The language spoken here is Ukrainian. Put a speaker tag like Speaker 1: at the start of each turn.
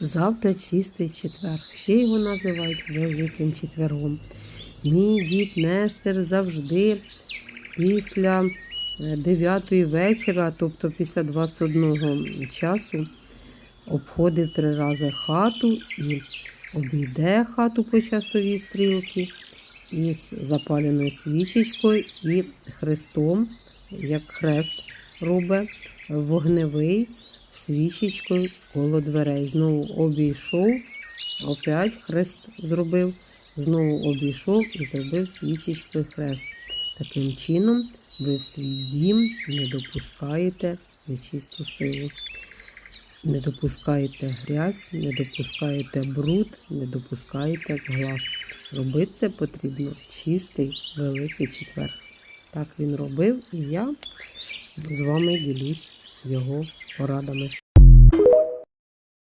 Speaker 1: Завтра чистий четвер. Ще його називають Великим четвергом. Мій дід Нестер завжди після 9 вечора, тобто після 21 часу, обходив три рази хату і обійде хату по часовій стрілці із запаленою свічечкою і хрестом, як хрест робить, вогневий свічечкою коло дверей. Знову обійшов, опять хрест зробив, знову обійшов і зробив свічечкою хрест. Таким чином ви в свій дім не допускаєте нечисту силу. Не допускаєте грязь, не допускаєте бруд, не допускаєте зглаз. Робити це потрібно чистий великий четвер. Так він робив, і я з вами ділюсь його порадами.